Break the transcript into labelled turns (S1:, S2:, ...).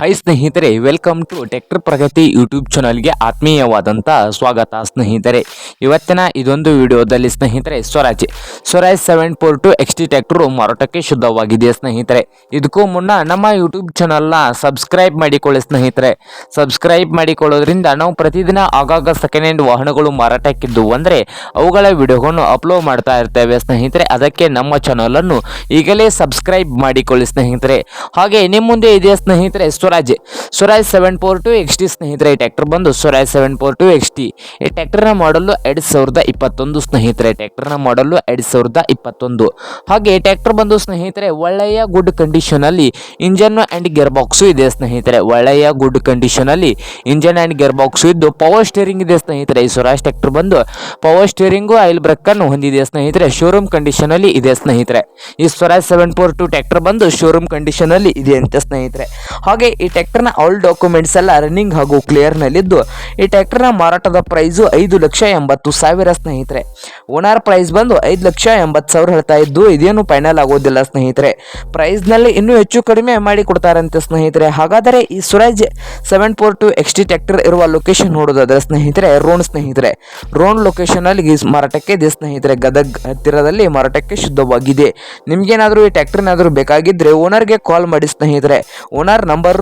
S1: High ಸ್ನೇಹಿತರೆ welcome to tractor Pragati YouTube ಚಾನಲ್ಗೆ ಆತ್ಮೀಯವಾದಂಥ ಸ್ವಾಗತ ಸ್ನೇಹಿತರೆ. ಇವತ್ತಿನ ಇದೊಂದು ವಿಡಿಯೋದಲ್ಲಿ ಸ್ನೇಹಿತರೆ, Swaraj. Swaraj seven four two X T tractor ಮಾರಾಟಕ್ಕೆ ಶುದ್ಧವಾಗಿದೆ ಸ್ನೇಹಿತರೆ. ಇದಕ್ಕೂ ಮುನ್ನ ನಮ್ಮ ಯೂಟ್ಯೂಬ್ ಚಾನಲ್ನ ಸಬ್ಸ್ಕ್ರೈಬ್ ಮಾಡಿಕೊಳ್ಳಿ ಸ್ನೇಹಿತರೆ. ಸಬ್ಸ್ಕ್ರೈಬ್ ಮಾಡಿಕೊಳ್ಳೋದ್ರಿಂದ ನಾವು ಪ್ರತಿದಿನ ಆಗಾಗ ಸೆಕೆಂಡ್ ಹ್ಯಾಂಡ್ ವಾಹನಗಳು ಮಾರಾಟಕ್ಕಿದ್ದು ಅಂದರೆ ಅವುಗಳ ವಿಡಿಯೋಗಳನ್ನು ಅಪ್ಲೋಡ್ ಮಾಡ್ತಾ ಇರ್ತೇವೆ ಸ್ನೇಹಿತರೆ. ಅದಕ್ಕೆ ನಮ್ಮ ಚಾನಲನ್ನು ಈಗಲೇ ಸಬ್ಸ್ಕ್ರೈಬ್ ಮಾಡಿಕೊಳ್ಳಿ ಸ್ನೇಹಿತರೆ. ಹಾಗೆ ನಿಮ್ಮ ಮುಂದೆ ಇದೆ ಸ್ನೇಹಿತರೆ Swaraj. Swaraj seven four two X T ಸ್ನೇಹಿತರೆ, ಈ ಟ್ಯಾಕ್ಟರ್ ಬಂದು Swaraj seven four two X T ಈ ಟ್ಯಾಕ್ಟರ್ನ ಮಾಡಲು ಎರಡು ಸಾವಿರದ ಇಪ್ಪತ್ತೊಂದು ಸ್ನೇಹಿತರೆ ಟ್ಯಾಕ್ಟರ್ನ ಮಾಡಲು ಎರಡು ಸಾವಿರದ ಇಪ್ಪತ್ತೊಂದು. ಹಾಗೆ ಟ್ಯಾಕ್ಟರ್ ಬಂದು ಸ್ನೇಹಿತರೆ, ಒಳ್ಳೆಯ ಗುಡ್ ಕಂಡೀಷನಲ್ಲಿ ಇಂಜನ್ ಆ್ಯಂಡ್ ಗೇರ್ ಬಾಕ್ಸು ಇದೆ ಸ್ನೇಹಿತರೆ, ಒಳ್ಳೆಯ ಗುಡ್ ಕಂಡೀಷನಲ್ಲಿ ಇಂಜನ್ ಆ್ಯಂಡ್ ಗೇರ್ ಬಾಕ್ಸು ಇದ್ದು ಪವರ್ ಸ್ಟೇರಿಂಗ್ ಇದೆ ಸ್ನೇಹಿತರೆ. ಈ ಸ್ವರಾಜ್ ಟ್ಯಾಕ್ಟರ್ ಬಂದು ಪವರ್ ಸ್ಟೇರಿಂಗು ಆಯಿಲ್ ಬ್ರೇಕನ್ನು ಹೊಂದಿದೆ ಸ್ನೇಹಿತರೆ ಶೋರೂಮ್ ಕಂಡೀಷನಲ್ಲಿ ಇದೆ ಸ್ನೇಹಿತರೆ. ಈ Swaraj seven four two tractor ಬಂದು ಶೋರೂಮ್ ಕಂಡೀಷನಲ್ಲಿ ಇದೆ ಅಂತ ಸ್ನೇಹಿತರೆ. ಹಾಗೆ ಈ ಟ್ರ್ಯಾಕ್ಟರ್ನ ಆಲ್ ಡಾಕ್ಯುಮೆಂಟ್ಸ್ ಎಲ್ಲ ರನ್ನಿಂಗ್ ಹಾಗೂ ಕ್ಲಿಯರ್ನಲ್ಲಿದ್ದು ಈ ಟ್ರ್ಯಾಕ್ಟರ್ನ ಮಾರಾಟದ ಪ್ರೈಸು ಐದು ಲಕ್ಷ ಎಂಬತ್ತು ಸಾವಿರ ಸ್ನೇಹಿತರೆ. ಓನರ್ ಪ್ರೈಸ್ ಬಂದು ಐದು ಲಕ್ಷ ಎಂಬತ್ತು ಸಾವಿರ ಹೇಳ್ತಾ ಇದ್ದು, ಇದೇನು ಫೈನಲ್ ಆಗೋದಿಲ್ಲ ಸ್ನೇಹಿತರೆ. ಪ್ರೈಸ್ನಲ್ಲಿ ಇನ್ನೂ ಹೆಚ್ಚು ಕಡಿಮೆ ಮಾಡಿ ಕೊಡ್ತಾರಂತೆ ಸ್ನೇಹಿತರೆ. ಹಾಗಾದರೆ ಈ Swaraj seven four two X T ಇರುವ ಲೊಕೇಶನ್ ನೋಡೋದಾದ್ರೆ ಸ್ನೇಹಿತರೆ ರೋಣ್ ಸ್ನೇಹಿತರೆ. ರೋಣ್ ಲೊಕೇಶನಲ್ಲಿ ಮಾರಾಟಕ್ಕೆ ಇದೆ ಸ್ನೇಹಿತರೆ. ಗದಗ್ ಹತ್ತಿರದಲ್ಲಿ ಮಾರಾಟಕ್ಕೆ ಶುದ್ಧವಾಗಿದೆ. ನಿಮಗೇನಾದರೂ ಈ ಟ್ರ್ಯಾಕ್ಟರ್ನಾದರೂ ಬೇಕಾಗಿದ್ದರೆ ಓನರ್ಗೆ ಕಾಲ್ ಮಾಡಿ ಸ್ನೇಹಿತರೆ. Owner number